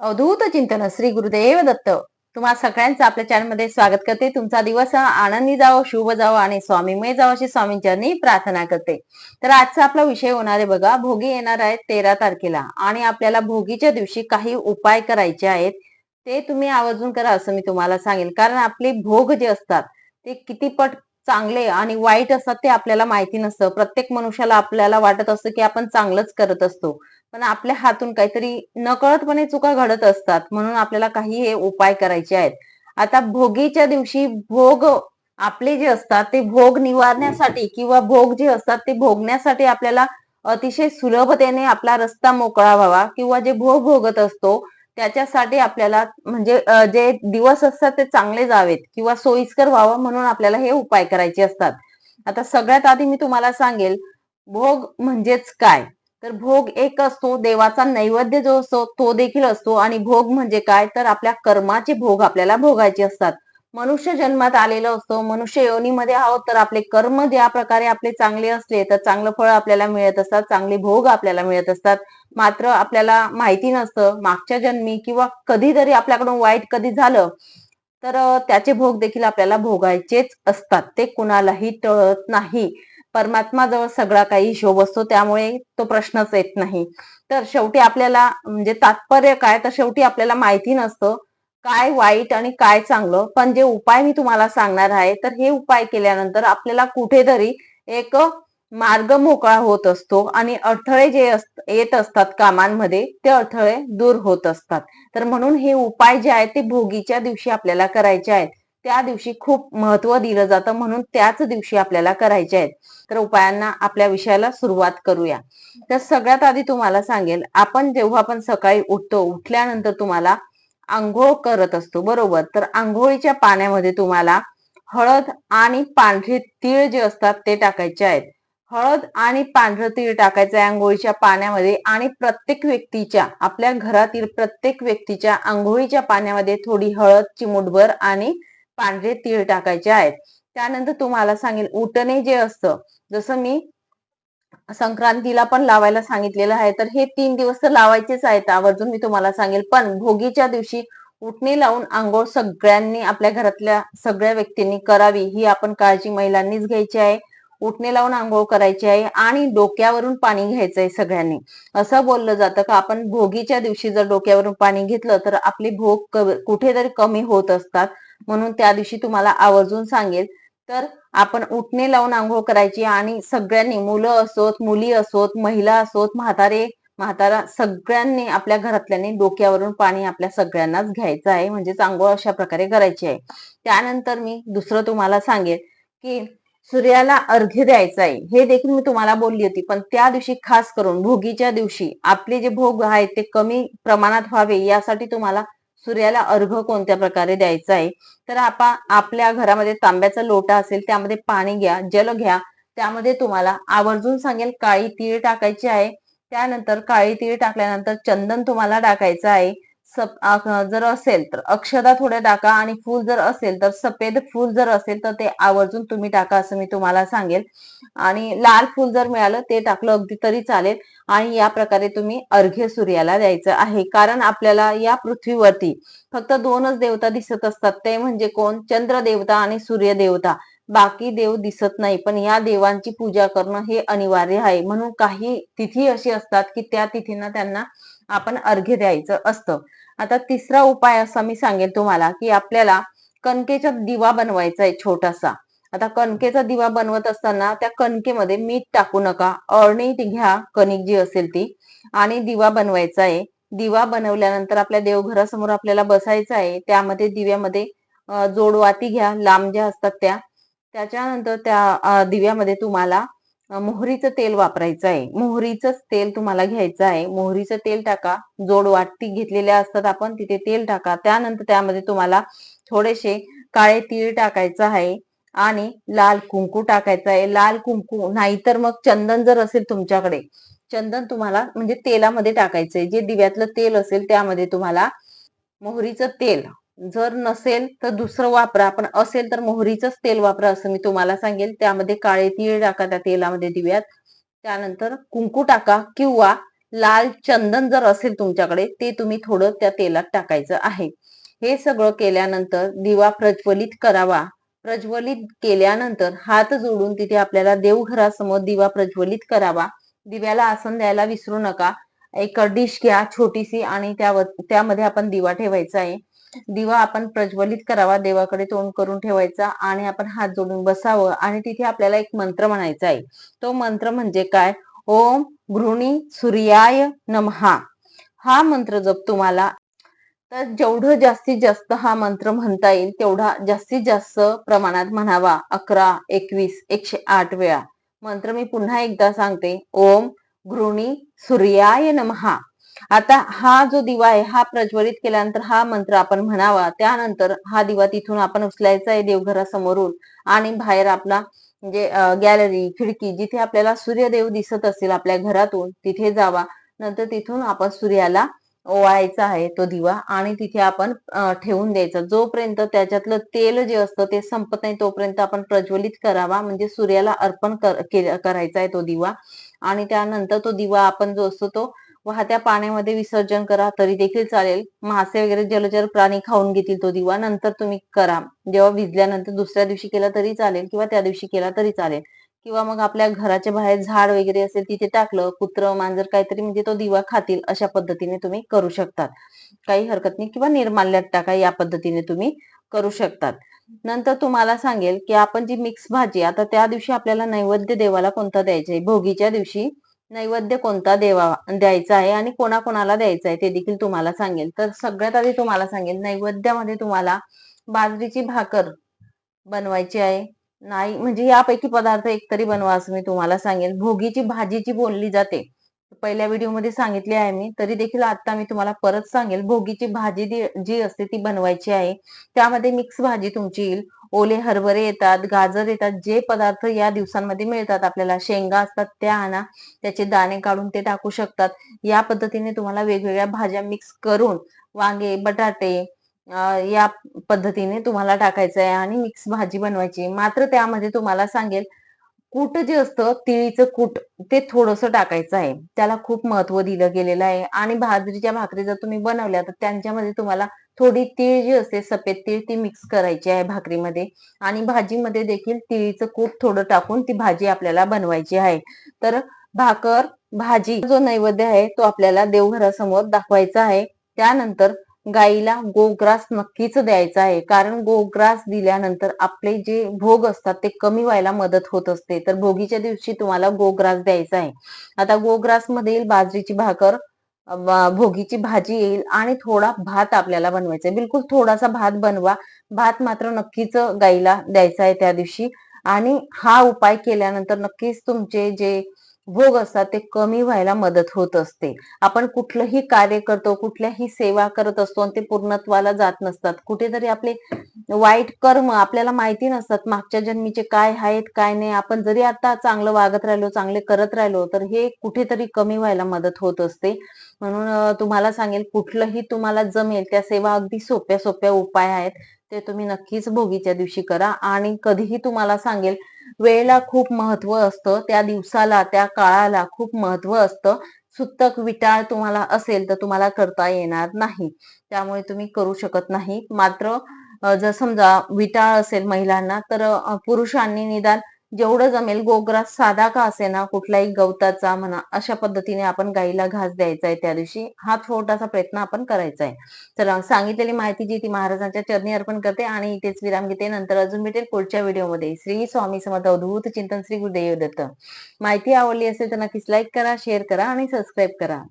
अवधूत चिंतन. श्री गुरुदेव दत्त. तुम्हा सगळ्यांचं आपल्या चॅनलमध्ये स्वागत करते. तुमचा दिवस हा आनंदी जावो शुभ जावो आणि स्वामीमय जावो अशी स्वामींचरणी प्रार्थना करते. तर आजचा आपला विषय होणार आहे बघा भोगी येणार आहे तेरा तारखेला आणि आपल्याला भोगीच्या दिवशी काही उपाय करायचे आहेत ते तुम्ही आवर्जून करा असं मी तुम्हाला सांगेल कारण आपले भोग जे असतात ते किती पट चांगले आणि वाईट असतात ते आपल्याला माहिती नसतं. प्रत्येक मनुष्याला आपल्याला वाटत असतं की आपण चांगलंच करत असतो. पण आपल्या हातून काहीतरी नकळतपणे चुका घडत असतात. म्हणून आपल्याला काही हे उपाय करायचे आहेत. आता भोगीच्या दिवशी भोग आपले जे असतात ते भोग निवारण्यासाठी किंवा भोग जे असतात ते भोगण्यासाठी आपल्याला अतिशय सुलभतेने आपला रस्ता मोकळा व्हावा किंवा जे भोग भोगत असतो त्याच्यासाठी आपल्याला म्हणजे जे दिवस असतात ते चांगले जावेत किंवा सोयीस्कर व्हावं म्हणून आपल्याला हे उपाय करायचे असतात. आता सगळ्यात आधी मी तुम्हाला सांगेल भोग म्हणजेच काय? तर भोग एक असतो देवाचा नैवेद्य जो असतो तो देखील असतो. आणि भोग म्हणजे काय? तर आपल्या कर्माचे भोग आपल्याला भोगायचे असतात. मनुष्य जन्मात आलेला असतो मनुष्य योनीमध्ये आहोत तर आपले कर्म ज्या प्रकारे आपले चांगले असले तर चांगलं फळ आपल्याला मिळत असतात चांगले भोग आपल्याला मिळत असतात. मात्र आपल्याला माहिती नसतं मागच्या जन्मी किंवा कधीतरी आपल्याकडून वाईट कधी झालं तर त्याचे भोग देखील आपल्याला भोगायचेच असतात. ते कुणालाही टळत नाही. परमात्मा जवळ सगळा काही हिशोब असतो त्यामुळे तो प्रश्नच येत नाही. तर शेवटी आपल्याला म्हणजे तात्पर्य काय? तर शेवटी आपल्याला माहिती नसतं काय वाईट आणि काय चांगलं. पण जे उपाय मी तुम्हाला सांगणार आहे तर हे उपाय केल्यानंतर आपल्याला कुठेतरी एक मार्ग मोकळा होत असतो आणि अडथळे जे येत असतात कामांमध्ये ते अडथळे दूर होत असतात. तर म्हणून हे उपाय जे आहेत ते भोगीच्या दिवशी आपल्याला करायचे आहेत. त्या दिवशी खूप महत्त्व दिलं जातं म्हणून त्याच दिवशी आपल्याला करायचे आहेत. तर उपायांना आपल्या विषयाला सुरुवात करूया. तर सगळ्यात आधी तुम्हाला सांगेल आपण जेव्हा आपण सकाळी उठतो उठल्यानंतर तुम्हाला आंघोळ करत असतो बरोबर? तर आंघोळीच्या पाण्यामध्ये तुम्हाला हळद आणि पांढरे तीळ जे असतात ते टाकायचे आहेत. हळद आणि पांढरं तीळ टाकायचं आहे आंघोळीच्या पाण्यामध्ये आणि प्रत्येक व्यक्तीच्या आपल्या घरातील प्रत्येक व्यक्तीच्या आंघोळीच्या पाण्यामध्ये थोडी हळद चिमुटभर आणि पांढरे तीळ टाकायचे आहेत. त्यानंतर तुम्हाला सांगेल उटणे जे असतं जसं मी संक्रांतीला पण लावायला सांगितलेलं आहे तर हे तीन दिवस तर लावायचेच आहेत. आवर्जून मी तुम्हाला सांगेल पण भोगीच्या दिवशी उठणे लावून आंघोळ सगळ्यांनी आपल्या घरातल्या सगळ्या व्यक्तींनी करावी ही आपण काळजी महिलांनीच घ्यायची आहे. उठणे लावून आंघोळ करायची आहे आणि डोक्यावरून पाणी घ्यायचं आहे सगळ्यांनी. असं बोललं जातं का आपण भोगीच्या दिवशी जर डोक्यावरून पाणी घेतलं तर आपले भोग कुठेतरी कमी होत असतात. म्हणून त्या दिवशी तुम्हाला आवर्जून सांगेल तर आपण उठणे लावून आंघोळ करायची आणि सगळ्यांनी मुलं असोत मुली असोत महिला असोत म्हातारे म्हातारा सगळ्यांनी आपल्या घरातल्यांनी डोक्यावरून पाणी आपल्या सगळ्यांनाच घ्यायचं आहे. म्हणजे आंघोळ अशा प्रकारे करायची आहे. त्यानंतर मी दुसरं तुम्हाला सांगेल की सूर्याला अर्घ्य द्यायचं आहे. हे देखील मी तुम्हाला बोलली होती. पण त्या दिवशी खास करून भोगीच्या दिवशी आपले जे भोग आहेत ते कमी प्रमाणात व्हावे यासाठी तुम्हाला सूर्याला अर्घ कोणत्या प्रकारे द्यायचा आहे? तर आपण आपल्या घरामध्ये तांब्याचा लोटा असेल त्यामध्ये पाणी घ्या जल घ्या. त्यामध्ये तुम्हाला आवर्जून सांगेल काळी तीळ टाकायची आहे. त्यानंतर काळी तीळ टाकल्यानंतर चंदन तुम्हाला टाकायचं आहे. जर असेल तर अक्षदा थोड्या टाका आणि फूल जर असेल तर सफेद फूल जर असेल तर ते आवर्जून तुम्ही टाका असं मी तुम्हाला सांगेल. आणि लाल फूल जर मिळालं ते टाकलं अगदी तरी चालेल. आणि या प्रकारे तुम्ही अर्घ्य सूर्याला द्यायचं आहे. कारण आपल्याला या पृथ्वीवरती फक्त दोनच देवता दिसत असतात. ते म्हणजे कोण? चंद्र देवता आणि सूर्य देवता. बाकी देव दिसत नाही. पण या देवांची पूजा करणं हे अनिवार्य आहे. म्हणून काही तिथी अशी असतात की त्या तिथींना त्यांना आपण अर्घ्य द्यायचं असतं. आता तिसरा उपाय असा मी सांगेल तुम्हाला की आपल्याला कणकेचा दिवा बनवायचा आहे छोटासा. आता कणकेचा दिवा बनवत असताना त्या कणकेमध्ये मीठ टाकू नका. अळणी घ्या कणिक जी असेल ती. आणि दिवा बनवायचा आहे. दिवा बनवल्यानंतर आपल्या देवघरासमोर आपल्याला बसायचं आहे. त्यामध्ये दिव्यामध्ये जोडवाती घ्या. लांब ज्या असतात त्या. त्याच्यानंतर त्या दिव्यामध्ये तुम्हाला मोहरीचं तेल वापरायचं आहे मोहरीच तेल तुम्हाला घ्यायचं आहे मोहरीचं तेल टाका. जोड वाटी घेतलेल्या असतात आपण तिथे तेल टाका. त्यानंतर त्यामध्ये तुम्हाला थोडेसे काळे तीळ टाकायचं आहे आणि लाल कुंकू टाकायचं आहे. लाल कुंकू नाहीतर मग चंदन जर असेल तुमच्याकडे चंदन तुम्हाला म्हणजे तेलामध्ये टाकायचंय. जे दिव्यातलं तेल असेल त्यामध्ये तुम्हाला मोहरीचं तेल जर नसेल तर दुसरं वापरा. पण असेल तर मोहरीचंच तेल वापरा असं मी तुम्हाला सांगेल. त्यामध्ये काळे तीळ टाका त्या तेलामध्ये दिव्यात. त्यानंतर कुंकू टाका किंवा लाल चंदन जर असेल तुमच्याकडे ते तुम्ही थोडं त्या तेलात टाकायचं आहे. हे सगळं केल्यानंतर दिवा प्रज्वलित करावा. प्रज्वलित केल्यानंतर हात जोडून तिथे आपल्याला देवघरासमोर दिवा प्रज्वलित करावा. दिव्याला आसन द्यायला विसरू नका. एक डिश घ्या छोटीशी आणि त्यावर त्यामध्ये आपण दिवा ठेवायचा आहे. दिवा आपण प्रज्वलित करावा देवाकडे तोंड करून ठेवायचा आणि आपण हात जोडून बसावं आणि तिथे आपल्याला एक मंत्र म्हणायचा आहे. तो मंत्र म्हणजे काय? ओम गृणी सूर्याय नमहा हा मंत्र जप तुम्हाला तर जेवढं जास्तीत जास्त हा मंत्र म्हणता येईल तेवढा जास्तीत जास्त प्रमाणात म्हणावा. अकरा एकवीस एकशे आठ वेळा. मंत्र मी पुन्हा एकदा सांगते. ओम गृणी सूर्याय नमहा आता हा जो दिवा आहे हा प्रज्वलित केल्यानंतर हा मंत्र आपण म्हणावा. त्यानंतर हा दिवा तिथून आपण उचलायचा आहे देवघरासमोरून आणि बाहेर आपला म्हणजे गॅलरी खिडकी जिथे आपल्याला सूर्यदेव दिसत असेल आपल्या घरातून तिथे जावा. नंतर तिथून आपण सूर्याला ओवाळायचा आहे तो दिवा आणि तिथे आपण ठेवून द्यायचा. जोपर्यंत त्याच्यातलं तेल जे असतं ते संपत नाही तोपर्यंत आपण प्रज्वलित करावा. म्हणजे सूर्याला अर्पण करायचा आहे तो दिवा. आणि त्यानंतर तो दिवा आपण जो असतो तो वाहत्या पाण्यामध्ये विसर्जन करा तरी देखील चालेल. मासे वगैरे जलचर प्राणी खाऊन घेतील तो दिवा. नंतर तुम्ही करा. जेव्हा विजल्यानंतर दुसऱ्या दिवशी केला तरी चालेल किंवा त्या दिवशी केला तरी चालेल. किंवा मग आपल्या घराच्या बाहेर झाड वगैरे असेल तिथे टाकलं कुत्र मांजर काहीतरी म्हणजे तो दिवा खातील अशा पद्धतीने तुम्ही करू शकतात. काही हरकत नाही किंवा निर्माल्यात टाका या पद्धतीने तुम्ही करू शकतात. नंतर तुम्हाला सांगेल की आपण जी मिक्स भाजी आता त्या दिवशी आपल्याला नैवेद्य देवाला कोणता द्यायचा आहे? भोगीच्या दिवशी नैवेद्य कोणता देवा द्यायचा आहे आणि कोणाकोणाला द्यायचा आहे ते देखील तुम्हाला सांगेल तर सगळ्यात आधी तुम्हाला सांगेल नैवेद्यामध्ये तुम्हाला बाजरीची भाकर बनवायची आहे. नाही म्हणजे यापैकी पदार्थ एकतरी बनवा असं मी तुम्हाला सांगेल भोगीची भाजी जी बोलली जाते. पहिल्या व्हिडिओमध्ये सांगितली आहे मी. तरी देखील आता मी तुम्हाला परत सांगेल भोगीची भाजी जी असते ती बनवायची आहे. त्यामध्ये मिक्स भाजी तुमची येईल. ओले हरभरे येतात गाजर येतात जे पदार्थ या दिवसांमध्ये मिळतात आपल्याला. शेंगा असतात त्या आणा. त्याचे दाणे काढून ते टाकू शकतात. या पद्धतीने तुम्हाला वेगवेगळ्या भाज्या मिक्स करून वांगे बटाटे या पद्धतीने तुम्हाला टाकायचं आहे आणि मिक्स भाजी बनवायची. मात्र त्यामध्ये तुम्हाला सांगेल कूट जे असतं तिळीचं कूट ते थोडस टाकायचं आहे. त्याला खूप महत्त्व दिलं गेलेलं आहे. आणि बाजरीच्या भाकरी जर तुम्ही बनवल्या तर त्यांच्यामध्ये तुम्हाला थोडी तीळ जी असते सफेद तीळ ती मिक्स करायची आहे भाकरीमध्ये. आणि भाजीमध्ये देखील तिळीचं कूट थोडं टाकून ती भाजी आपल्याला बनवायची आहे. तर भाकर भाजी जो नैवेद्य आहे तो आपल्याला देवघरासमोर दाखवायचा आहे. त्यानंतर गाईला गोग्रास नक्कीच द्यायचा आहे. कारण गोग्रास दिल्यानंतर आपले जे भोग असतात ते कमी व्हायला मदत होत असते. तर भोगीच्या दिवशी तुम्हाला गोग्रास द्यायचा आहे. आता गोग्रासमध्ये बाजरीची भाकर भोगीची भाजी येईल आणि थोडा भात आपल्याला बनवायचा आहे. बिलकुल थोडासा भात बनवा. भात मात्र नक्कीच गाईला द्यायचा आहे त्या दिवशी. आणि हा उपाय केल्यानंतर नक्कीच तुमचे जे भोग असतात ते कमी व्हायला मदत होत असते. आपण कुठलंही कार्य करतो कुठल्याही सेवा करत असतो आणि ते पूर्णत्वाला जात नसतात. कुठेतरी आपले वाईट कर्म आपल्याला माहिती नसतात मागच्या जन्मीचे काय आहेत काय नाही. आपण जरी आता चांगलं वागत राहिलो चांगले करत राहिलो तर हे कुठेतरी कमी व्हायला मदत होत असते. म्हणून तुम्हाला सांगेल कुठलंही तुम्हाला जमेल त्या सेवा अगदी सोप्या सोप्या उपाय आहेत. ते तुम्ही नक्कीच भोगीच्या दिवशी करा. आणि कधीही तुम्हाला सांगेल वेळेला खूप महत्त्व असतं त्या दिवसाला त्या काळाला खूप महत्त्व असतं. सुतक विटाळ तुम्हाला असेल तर तुम्हाला करता येणार नाही. त्यामुळे तुम्ही करू शकत नाही. मात्र जर समजा विटाळ असेल महिलांना तर पुरुषांनी निदान जेवढं जमेल गोग्रास साधा का असे ना कुठलाही गवताचा म्हणा अशा पद्धतीने आपण गाईला घास द्यायचा आहे त्या दिवशी. हा छोटासा प्रयत्न आपण करायचा आहे तर सांगितलेली माहिती जी ती महाराजांच्या चरणी अर्पण करते आणि इथेच विराम घेते. नंतर अजून भेटेल पुढच्या व्हिडिओमध्ये. श्री स्वामी समर्थ अवधूत चिंतन श्री गुरुदेव दत्त. माहिती आवडली असेल तर नक्कीच लाईक करा शेअर करा आणि सबस्क्राईब करा.